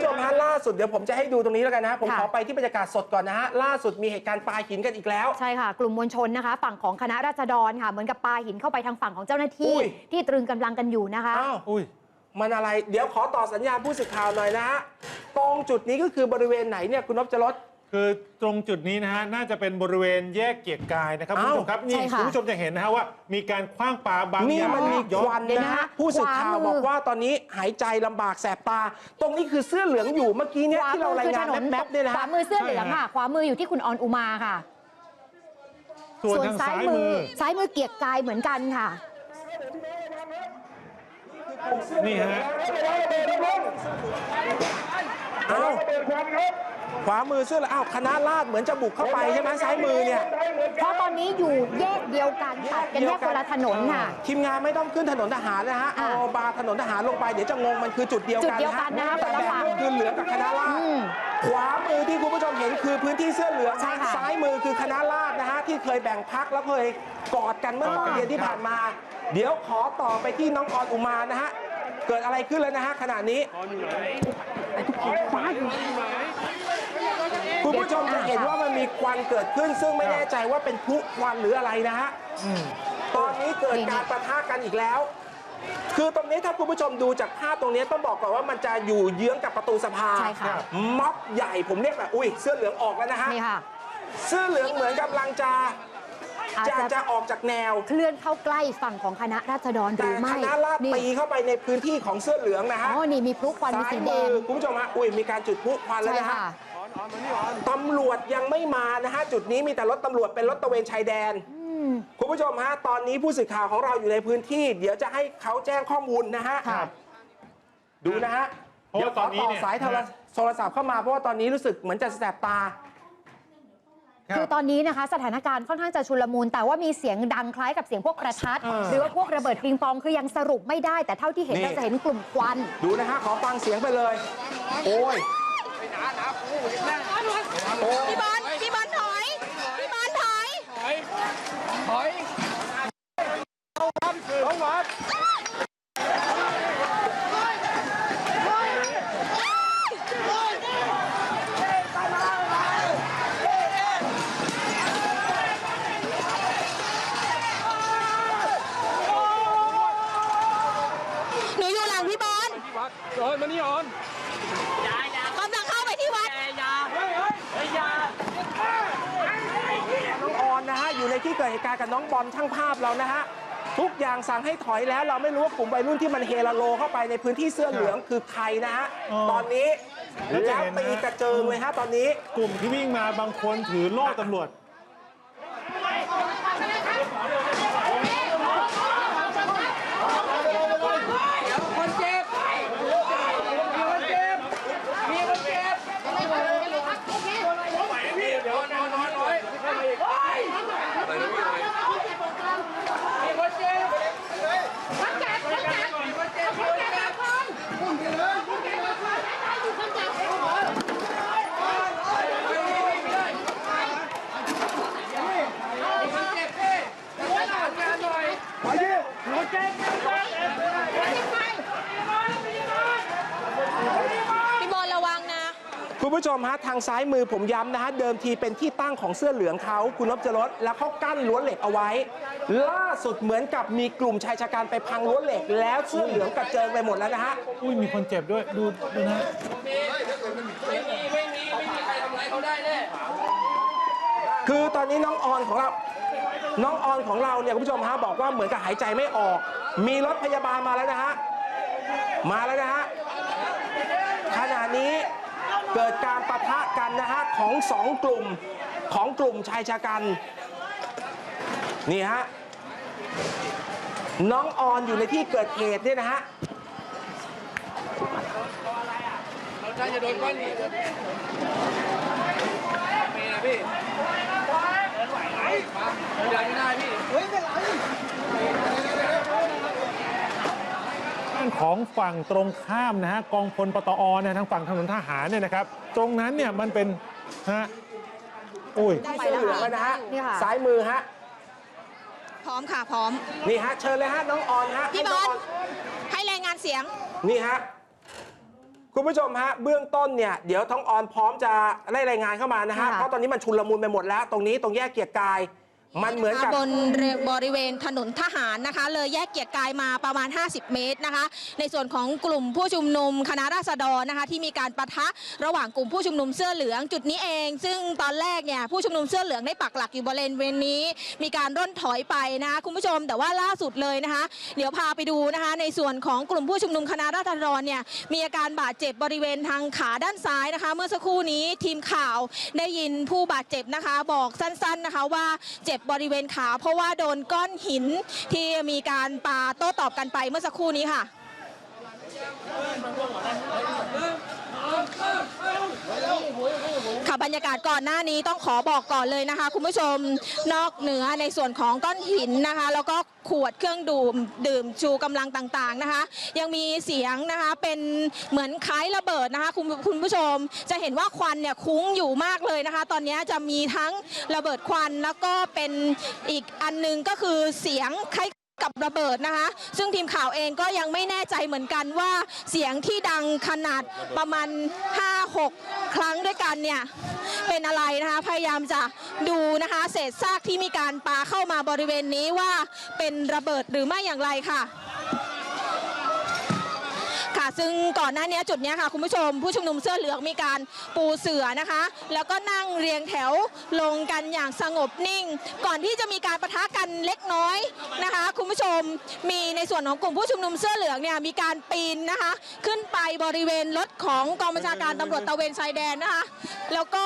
ผู้ชมฮะล่าสุดเดี๋ยวผมจะให้ดูตรงนี้แล้วกันนะฮะผมค่ะขอไปที่บรรยากาศสดก่อนนะฮะล่าสุดมีเหตุการณ์ปาหินกันอีกแล้ว ใช่ค่ะ กลุ่มมวลชนนะคะ ฝั่งของคณะราษฎรค่ะเหมือนกับปาหินเข้าไปทางฝั่งของเจ้าหน้าที่ อุ้ย ที่ตรึงกำลังกันอยู่นะคะ อ้าวอุ้ยมันอะไร เดี๋ยวขอต่อสัญญาณผู้สื่อข่าวหน่อยนะฮะตรงจุดนี้ก็คือบริเวณไหนเนี่ยคุณนพจรส คือตรงจุดนี้นะฮะน่าจะเป็นบริเวณแยกเกียรติกายนะครับคุณอ้าวผู้ชมครับนี่ใช่ค่ะ คุณผู้ชมจะเห็นนะฮะว่า มีการคว้างปาบางนี่อย่างมันมีย้อควันเดี๋ยวนะนะฮะฮะผู้สื่อข่าวขวามือ บอกว่าตอนนี้หายใจลำบากแสบตา ตรงนี้คือเสื้อเหลืองอยู่เมื่อกี้เนี่ยที่เรารายงานแมปๆเนี่ยนะขวาฮะ มือเสื้อเหลืองค่ะ ขวามืออยู่ที่คุณออนอุมาค่ะส่วนทางซ้ายมือ ซ้ายมือเกียรติกายเหมือนกันค่ะ นี่ฮะ เอ้า ขวามือเสื้อเหลืองอ้าวคณะราษฎรเหมือนจะบุกเข้าไปใช่ไหมซ้ายมือเนี่ย เพราะตอนนี้อยู่แยกเดียวกันตัดกันแยกคนละถนนค่ะ ทีมงานไม่ต้องขึ้นถนนทหารนะฮะอ่าเอาบาร์ถนนทหารลงไปเดี๋ยวจะงงมันคือจุดเดียวจุกัดนเดียวกันนะคะแต่คนละแบ่งฝั่งก็คือเหลืองกับคณะราษฎรอืมขวามือที่คุณผู้ชมเห็นคือพื้นที่เสื้อเหลืองใช่ค่ะซ้ายมือคือคณะราษฎรนะฮะที่เคยแบ่งพักแล้วเคยกอดกันเมื่อตอนเย็นที่ผ่านมา เดี๋ยวขอต่อไปที่น้องออนอุมานะฮะเกิดอะไรขึ้นแล้วนะฮะขณะนี้คุ ณผู้ชมจะเห็นว่ามันมีควันเกิดขึ้น ซึ่งไม่แน่ใจว่าเป็นพลุควันหรืออะไรนะฮะอืมตอนนี้เกิดการประทะกันอีกแล้ว คือตรงนี้ถ้าคุณผู้ชมดูจากภาพตรงนี้ต้องบอกก่อนว่ามันจะอยู่เยื้องกับประตูสภาใช่ค่ะ ม็อบใหญ่ผมเรียกแบบอุ้ยเสื้อเหลืองออกแล้วนะฮะนี่ค่ะ เสื้อเหลืองเหมือนกำลังจะอาจจะจะจะออกจากแนว เคลื่อนเข้าใกล้ฝั่งของคณะราษฎรหแต่รือไม่คณะราษฎรนี่ตีเข้าไปในพื้นที่ของเสื้อเหลืองนะฮะอ๋อนี่มีพลุควันมีซ้ายสีแดมืองคุณผู้ชมฮะอุ้ยมีการจุดพลุควันแล้วใช่นะฮะค่ะ ตำรวจยังไม่มานะฮะจุดนี้มีแต่รถตำรวจเป็นรถตระเวนชายแดนอืมคุณผู้ชมฮะตอนนี้ผู้สื่อข่าวของเราอยู่ในพื้นที่ เดี๋ยวจะให้เขาแจ้งข้อมูลนะฮะค่ะดูนะฮะเพราะเดี๋ยวว่าขตออนนี้ต่อเนี่ย สายโทรนะโทรศัพท์เข้ามาเพราะว่าตอนนี้รู้สึกเหมือนจะแสบตา ครับ คือตอนนี้นะคะสถานการณ์ค่อนข้างจะชุลมุนแต่ว่ามีเสียงดังคล้ายกับเสียงพวกประทัดเออหรือว่าพวกระเบิดปิงปองคือยังสรุปไม่ได้แต่เท่าที่เห็นนี่ก็จะเห็นกลุ่มควัน ดูนะฮะขอฟังเสียงไปเลย โอ้ย พี่บอลพี่บอลถอย พี่บอลถอยหนูอยู่หลังพี่บอลออนมานี่ออนกำลังเข้าไปที่วัด น้องออนนะฮะ อยู่ ในที่เกิดเหตุการณ์กับน้องบอลช่างภาพเรานะฮะทุกอย่างสั่งให้ถอยแล้ว เราไม่รู้ว่ากลุ่มวัยรุ่นที่มันเฮลาโลเข้าไปในพื้นที่เสื้อเหลืองคือใครนะฮะอ๋อตอนนี้แล้วจะแล้วเห็นนะตีกระเจิงเลยฮะตอนนี้ กลุ่มที่วิ่งมาบางคนถือโล่ตำรวจ คนเจ็บมีคนเจ็บมีคนเจ็บพี่เดี๋ยวนอนนอนน้อยเข้ามาอีกมีคนเจ็บคนเจ็บคนเจ็บมีคนเจ็บคนเจ็บมีคนเจ็บพี่ประสานงานหน่อยขอยืมคนเจ็บคนเจ็บ พี่บอลระวังนะ คุณผู้ช มฮะทางซ้ายมือผมย้ำนะฮะเดิมทีเป็นที่ตั้งของเสื้อเหลืองเขาคุณนพจรสแล้วเขากั้นรั้วเหล็กเอาไว้ ล่าสุดเหมือนกับมีกลุ่มชายชะกันไปพังรั้วเหล็ก แล้วเสื้อเหลืองกระเจิงไปหมดแล้วนะฮะอุ้ยมีคนเจ็บด้วยดูดูนะไม่มีไม่มีไม่มีใครทำอะไรเขาได้แน่คือตอนนี้น้องออนของเราน้องออนของเราเนี่ยคุณผู้ชมฮะบอกว่าเหมือนกับหายใจไม่ออก มีรถพยาบาลมาแล้วนะฮะมาแล้วนะฮะขณะนี้ เกิดการปะทะกันนะฮะของสองกลุ่มของกลุ่มชายชะกัน นี่ฮะน้องออนอยู่ในที่เกิดเหตุเนี่ยนะฮะเราจะโดนก้อนหินมีนะพี่เดินไหวไหมเดินไม่ได้พี่ ด้าน ของฝั่งตรงข้ามนะฮะกองพลปตอนะทางฝั่งถนนทหารเนี่ยนะครับ ตรงนั้นเนี่ยมันเป็นฮะอุ้ยที่เสื้อเหลืองแล้วนะฮะนี่ค่ะ ซ้ายมือฮะพร้อมค่ะพร้อม นี่ฮะเชิญเลยฮะน้องออนฮะพี่บให้น้องลออนให้รายงานเสียงนี่ฮะคุณผู้ชมฮะเบื้องต้นเนี่ยเดี๋ยวท้องออนพร้อมจะไล่รายงานเข้ามานะฮะค่ะ เพราะตอนนี้มันชุนลมุนไปหมดแล้ว ตรงนี้ตรงแยกเกียรติกาย มันเหมือนกับบนบริเวณถนนทหารนะคะ เลยแยกเกียรติกายมาประมาณ 50 เมตรนะคะ ในส่วนของกลุ่มผู้ชุมนุมคณะราษฎรนะคะ ที่มีการปะทะระหว่างกลุ่มผู้ชุมนุมเสื้อเหลืองจุดนี้เอง ซึ่งตอนแรกเนี่ยผู้ชุมนุมเสื้อเหลืองได้ปักหลักอยู่บริเวณนี้ มีการร่นถอยไปนะคะคุณผู้ชมแต่ว่าล่าสุดเลยนะคะ เดี๋ยวพาไปดูนะคะ ในส่วนของกลุ่มผู้ชุมนุมคณะราษฎรเนี่ยมีอาการบาดเจ็บบริเวณทางขาด้านซ้ายนะคะ เมื่อสักครู่นี้ทีมข่าวได้ยินผู้บาดเจ็บนะคะ บอกสั้น ๆนะคะว่าเจ็บบริเวณขา เพราะว่าโดนก้อนหินที่มีการปาโต้ตอบกันไปเมื่อสักครู่นี้ค่ะ ค่ะบรรยากาศก่อนหน้านี้ต้องขอบอกก่อนเลยนะคะ คุณผู้ชมนอกเหนือในส่วนของก้อนหินนะคะ แล้วก็ขวดเครื่องดื่มดื่มชูกำลังต่างๆนะคะ ยังมีเสียงนะคะเป็นเหมือนคล้ายระเบิดนะคะคุณคุณผู้ชมจะเห็นว่าควันเนี่ยคุ้งอยู่มากเลยนะคะ ตอนนี้จะมีทั้งระเบิดควันแล้วก็เป็นอีกอันหนึงก็คือเสียงคล้าย กับระเบิดนะคะ ซึ่งทีมข่าวเองก็ยังไม่แน่ใจเหมือนกันว่าเสียงที่ดังขนาดประมาณ 5-6 ครั้งด้วยกันเนี่ยเป็นอะไรนะคะ พยายามจะดูนะคะเศษซากที่มีการปาเข้ามาบริเวณนี้ว่าเป็นระเบิดหรือไม่อย่างไรค่ะค่ะ ซึ่งก่อนหน้านี้จุดนี้ค่ะคุณผู้ชม ผู้ชุมนุมเสื้อเหลืองมีการปูเสือนะคะ แล้วก็นั่งเรียงแถวลงกันอย่างสงบนิ่ง ก่อนที่จะมีการประทะกันเล็กน้อยนะคะ คุณผู้ชมมีในส่วนของกลุ่มผู้ชุมนุมเสื้อเหลืองเนี่ยมีการปีนนะคะ ขึ้นไปบริเวณรถของกองบัญชาการตำรวจตะเวนชายแดนนะคะ แล้วก็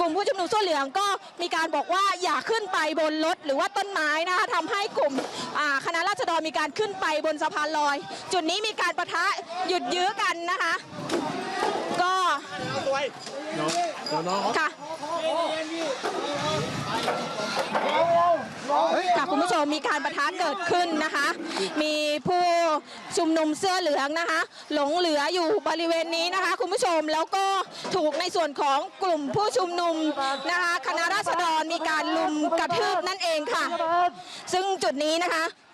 กลุ่มผู้ชุมนุมเสื้อเหลืองก็มีการบอกว่าอย่าขึ้นไปบนรถหรือว่าต้นไม้นะคะทำให้กลุ่มอ่าคณะราษฎรมีการขึ้นไปบนสะพานลอย จุดนี้มีการประทะหยุดยื้อกันนะคะ ก็ค่ะ ค่ะคุณผู้ชมมีการประทะเกิดขึ้นนะคะ มีผู้ชุมนุมเสื้อเหลืองนะคะ หลงเหลืออยู่บริเวณนี้นะคะ คุณผู้ชมแล้วก็ถูกในส่วนของกลุ่มผู้ชุมนุมนะคะ คณะราษฎรมีการลุมกระทืบนั่นเองค่ะ ซึ่งจุดนี้นะคะค่ะ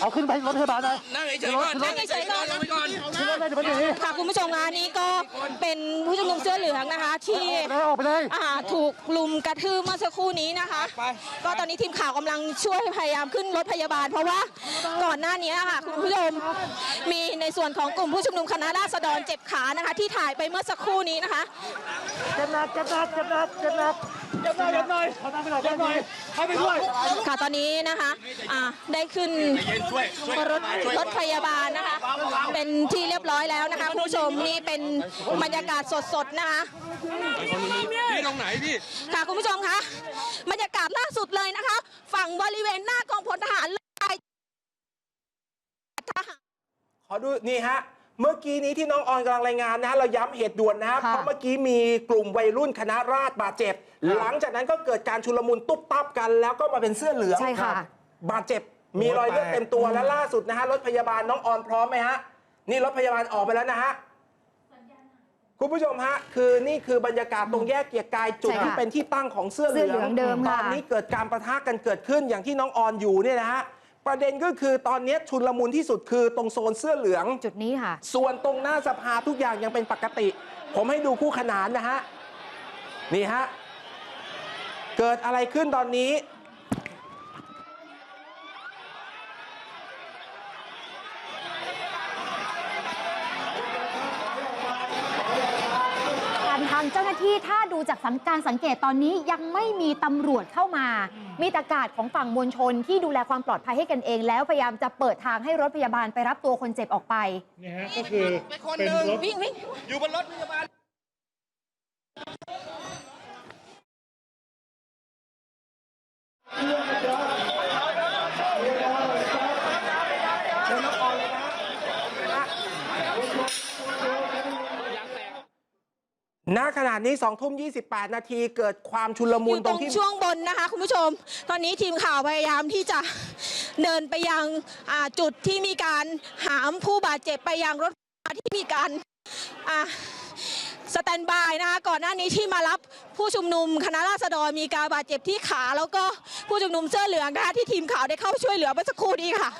เอาขึ้นไปรถพยาบาลหน่อยนั่งเฉยๆก่อนนั่งเฉยๆก่อนนั่งไปก่อนขึ้นรถเลยเดี๋ยวมันหนี ค่ะคุณผู้ชมคะนี่ก็เป็นผู้ชุมนุมเสื้อเหลืองนะคะ ที่แล้วออกไปเลย อ่าถูกลุมกระทืบเมื่อสักครู่นี้นะคะก็ตอนนี้ทีมข่าวกำลังช่วยพยายามขึ้นรถพยาบาล เพราะว่าก่อนหน้านี้ค่ะคุณผู้ชมมีในส่วนของกลุ่มผู้ชุมนุมคณะราษฎรเจ็บขานะคะ ที่ถ่ายไปเมื่อสักครู่นี้นะคะ เจ็บหนักเจ็บหนักเจ็บหนักเจ็บหนัก เจ็บหนักเจ็บหน่อยเขานั่งไปหน่อยเจ็บหน่อยให้ไปด้วยค่ะตอนนี้นะคะอ่าได้ขึ้นรถรถพยาบาลนะคะ เป็นที่เรียบร้อยแล้วนะคะคุณผู้ชมนี่เป็นบรรยากาศสดๆนะคะพี่ตรงไหนพี่ค่ะคุณผู้ชมคะบรรยากาศล่าสุดเลยนะคะ ฝั่งบริเวณหน้ากองพลทหารเลยทหารขอดูนี่ฮะเมื่อกี้นี้ที่น้องออนกำลังรายงานนะฮะเราย้ำเหตุด่วนนะฮะค่ะเพราะเมื่อกี้มีกลุ่มวัยรุ่นคณะราษฎรบาดเจ็บ หลังจากนั้นก็เกิดการชุลมุนตุ๊บตับกัน แล้วก็มาเป็นเสื้อเหลืองใช่ค่ะ บาดเจ็บมีรอยเลือดเต็มตัวและล่าสุดนะฮะรถพยาบาลน้องออนพร้อมไหมฮะนี่รถพยาบาลออกไปแล้วนะฮะคุณผู้ชมฮะคือนี่คือบรรยากาศตรงแยกเกียรติกายจุดใช่ค่ะที่เป็นที่ตั้งของเสื้อเหลืเสื้อเหลืองเดิมตค่ะอนนี้เกิดการประทะกันเกิดขึ้นอย่างที่น้องออนอยู่เนี่ยนะฮะประเด็นก็คือตอนนี้ชุลมุนที่สุดคือตรงโซนเสื้อเหลืองจุดนี้ค่ะ ส่วนตรงหน้าสภาทุกอย่างยังเป็นปกติ ผมให้ดูคู่ขนานนะฮะนี่ฮะ เกิดอะไรขึ้นตอนนี้ทางทางเจ้าหน้าที่ถ้าดูจากสังการสังเกตตอนนี้ยังไม่มีตำรวจเข้ามา มีแต่กาดของฝั่งมวลชนที่ดูแลความปลอดภัยให้กันเอง แล้วพยายามจะเปิดทางให้รถพยาบาลไปรับตัวคนเจ็บออกไป นี่ฮะก็คือเป็นรถวิ่งวิ่งอยู่บนรถพยาบาล ณขณะนี้2ทุ่ม 28 นาทีเกิดความชุลอมุนยู่ตตรรงงที่ช่วงบนนะคะ คุณผู้ชม ตอนนี้ทีมข่าวพยายามที่จะเดินไปยังอ่าจุดที่มีการหามผู้บาดเจ็บไปยังรถที่มีการอ่า สแตนบายนะคะก่อนหน้านี้ที่มารับผู้ชุมนุมคณะราษฎรมีการบาดเจ็บที่ขา แล้วก็ผู้ชุมนุมเสื้อเหลืองนะคะที่ทีมข่าวได้เข้าช่วยเหลือเมื่อสักครู่นี้ค่ะ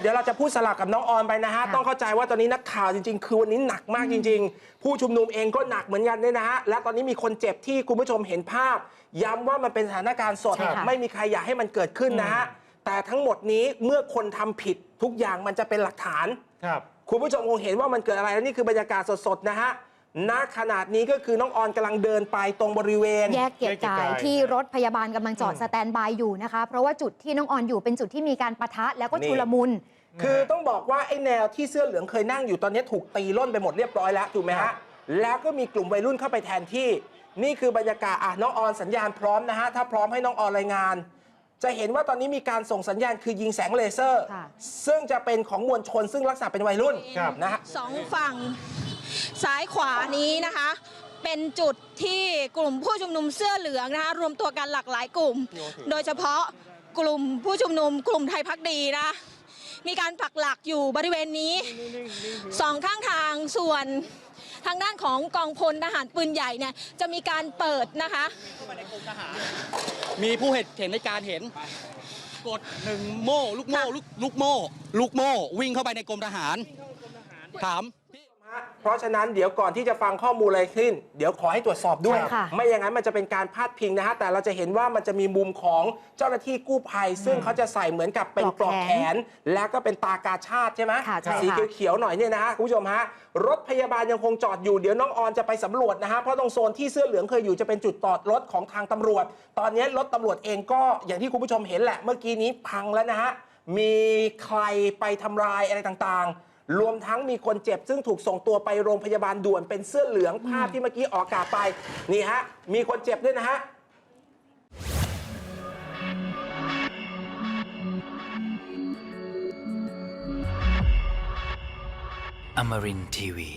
เดี๋ยวเราจะพูดสลับกับน้องออนไปนะฮะ ต้องเข้าใจว่าตอนนี้นักข่าวจริง ๆ คือวันนี้หนักมากจริง ๆ ผู้ชุมนุมเองก็หนักเหมือนกันเนี่ยนะฮะ และตอนนี้มีคนเจ็บที่คุณผู้ชมเห็นภาพ ย้ำว่ามันเป็นสถานการณ์สด ไม่มีใครอยากให้มันเกิดขึ้นนะฮะ แต่ทั้งหมดนี้เมื่อคนทำผิดทุกอย่างมันจะเป็นหลักฐานครับคุณผู้ชมคงเห็นว่ามันเกิดอะไรแล้วนี่คือบรรยากาศสดๆนะฮะณขนาดนี้ก็คือน้องออนกำลังเดินไปตรงบริเวณ แยกเกียรติกายแยกเกียรติกายที่รถพยาบาลกำลังจอดสแตนบายอยู่นะคะ เพราะว่าจุดที่น้องออนอยู่เป็นจุดที่มีการปะทะแล้วก็นี่ชุลมุน คือต้องบอกว่าไอ้แนวที่เสื้อเหลืองเคยนั่งอยู่ตอนนี้ถูกตีล่นไปหมดเรียบร้อยแล้วถูกไหมครัฮะบแล้วก็มีกลุ่มวัยรุ่นเข้าไปแทนที่ นี่คือบรรยากาศอะน้องออนสัญญาณพร้อมนะฮะถ้าพร้อมให้น้องออนรายงาน จะเห็นว่าตอนนี้มีการส่งสัญญาณคือยิงแสงเลเซอร์ ค่ะ ซึ่งจะเป็นของมวลชนซึ่งลักษณะเป็นวัยรุ่นครับ นะฮะ สองฝั่งซ้ายขวานี้นะคะ เป็นจุดที่กลุ่มผู้ชุมนุมเสื้อเหลืองนะคะรวมตัวกันหลากหลายกลุ่ม โดยเฉพาะกลุ่มผู้ชุมนุมกลุ่มไทยพักดีนะมีการปักหลักอยู่บริเวณนี้สองข้างทางส่วน ทางด้านของกองพลทหารปืนใหญ่เนี่ยจะมีการเปิดนะคะมีผู้เห็นเห็นในการเห็น กดหนึ่งโม่ลูกโม่ลูกลูกโม่ลูกโม่วิ่งเข้าไปในกรมทหารถาม เพราะฉะนั้นเดี๋ยวก่อนที่จะฟังข้อมูลอะไรขึ้น เดี๋ยวขอให้ตรวจสอบด้วย ใช่ค่ะ ไม่อย่างนั้นมันจะเป็นการพาดพิงนะฮะ แต่เราจะเห็นว่ามันจะมีมุมของเจ้าหน้าที่กู้ภัย ซึ่งเขาจะใส่เหมือนกับเป็นปปลลออกกแขแขนแล้วก็เป็นตากาชาติใช่ไหมค่ะใช่สีค่ะเขียวๆหน่อยเนี่ยนะฮะคุณผู้ชมฮะ รถพยาบาลยังคงจอดอยู่เดี๋ยวน้องออนจะไปสำรวจนะฮะ เพราะตรงโซนที่เสื้อเหลืองเคยอยู่จะเป็นจุดจอดรถของทางตำรวจ ตอนนี้รถตำรวจเองก็อย่างที่คุณผู้ชมเห็นแหละ เมื่อกี้นี้พังแล้วนะฮะมีใครไปทำลายอะไรต่างๆ รวมทั้งมีคนเจ็บ ซึ่งถูกส่งตัวไปโรงพยาบาลด่วนเป็นเสื้อเหลืองภาพที่เมื่อกี้ออกอากาศไปนี่ฮะมีคนเจ็บด้วยนะฮะอ marin ทีวี